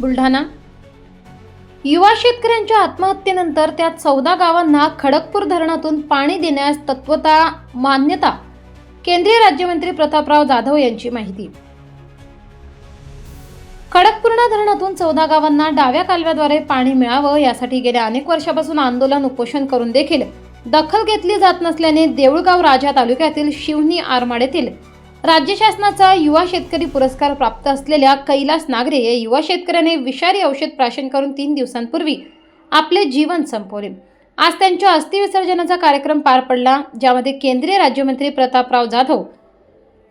बुलढाणा. युवा शेतकऱ्यांच्या आत्महत्येनंतर त्या चौदा गावांना खडकपूर धरणातून पाणी देण्यास तत्वता मान्यता. केंद्रीय राज्यमंत्री प्रतापराव जाधव यांची माहिती. खडकपूर्णा धरणातून चौदा गावांना डाव्या कालव्याद्वारे पाणी मिळावं यासाठी गेल्या अनेक वर्षापासून आंदोलन उपोषण करून देखील दखल घेतली जात नसल्याने देऊळगाव राजा तालुक्यातील शिवनी आरमाड येथील राज्य शासनाचा युवा शेतकरी पुरस्कार प्राप्त असलेल्या कैलास नागरे या युवा शेतकऱ्याने विषारी औषध प्राशन करून तीन दिवसांपूर्वी आपले जीवन संपवले. आज त्यांच्या अस्थिविसर्जनाचा कार्यक्रम पार पडला ज्यामध्ये केंद्रीय राज्यमंत्री प्रतापराव जाधव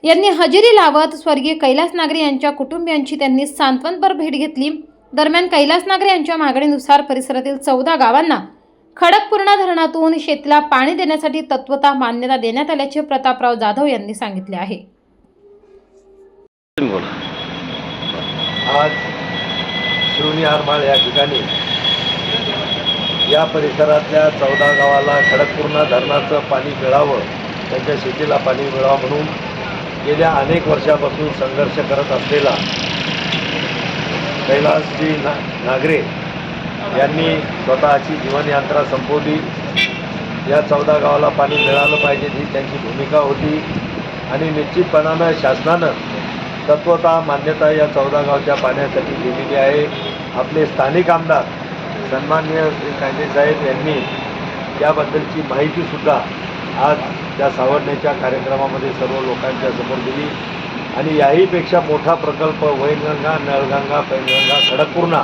यांनी हजेरी लावत स्वर्गीय कैलास नागरे यांच्या कुटुंबियांची त्यांनी सांत्वनपर भेट घेतली. दरम्यान कैलास नागरे यांच्या मागणीनुसार परिसरातील चौदा गावांना खडकपूर्णा धरणातून शेतीला पाणी देण्यासाठी तत्वता मान्यता देण्यात आल्याचे प्रतापराव जाधव यांनी सांगितले आहे. आज शिवनी आरमाळ या ठिकाणी या परिसरातल्या चौदा गावाला खडकपूर्णा धरणाचं पाणी मिळावं त्यांच्या शेतीला पाणी मिळावं म्हणून गेल्या अनेक वर्षापासून संघर्ष करत असलेला कैलासजी ना नागरे यांनी स्वतःची जीवनयात्रा संपवली. या चौदा गावाला पाणी मिळालं पाहिजे ही त्यांची भूमिका होती आणि निश्चितपणानं शासनानं तत्वता मान्यता या चौदा गावच्या पाण्यासाठी दिलेली आहे. आपले स्थानिक आमदार सन्माननीय श्री कांदे साहेब यांनी याबद्दलची माहितीसुद्धा आज त्या सावडण्याच्या कार्यक्रमामध्ये सर्व लोकांच्या समोर दिली. आणि याहीपेक्षा मोठा प्रकल्प वैनगंगा नळगंगा पैनगंगा खडकपूर्णा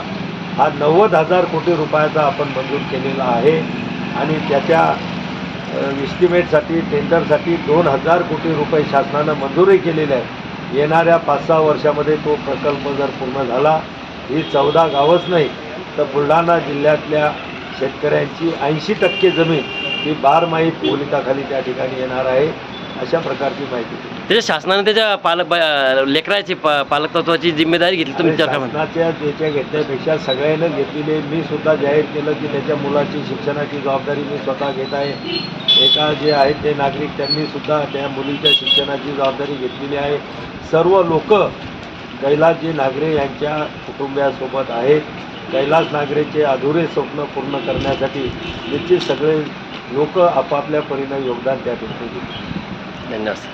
हा नव्वद हजार कोटी रुपयाचा आपण मंजूर केलेला आहे. आणि त्याच्या इस्टिमेटसाठी टेंडरसाठी दोन हजार कोटी रुपये शासनानं मंजूरही केलेले आहे येणाऱ्या पाच सहा वर्षामध्ये तो प्रकल्प जर पूर्ण झाला ही चौदा गावच नाही तर बुलढाणा जिल्ह्यातल्या शेतकऱ्यांची ऐंशी टक्के जमीन ही बारमाही पोलिताखाली त्या ठिकाणी येणार आहे. अशा प्रकारची माहिती दिली. त्याच्या शासनाने त्याच्या पालक ब- लेकराची प- पालकत्वाची जिम्मेदारी घेतली तुम्ही त्यावर काय म्हणता शासनाच्या त्याच्या घेतल्यापेक्षा सगळ्यांना घेतलेली आहे. मी सुद्धा जाहीर केलं की त्याच्या मुलाची शिक्षणाची जबाबदारी मी स्वतः घेत आहे एका जे आहेत ते नागरिक त्यांनी सुद्धा त्या मुलीच्या शिक्षणाची जबाबदारी घेतलेली आहे सर्व लोक कैलासजी नागरे यांच्या कुटुंबियासोबत आहेत कैलास नागरेचे अधुरे स्वप्न पूर्ण करण्यासाठी निश्चित सगळे लोक आपापल्या परीनं योगदान त्या देतील And just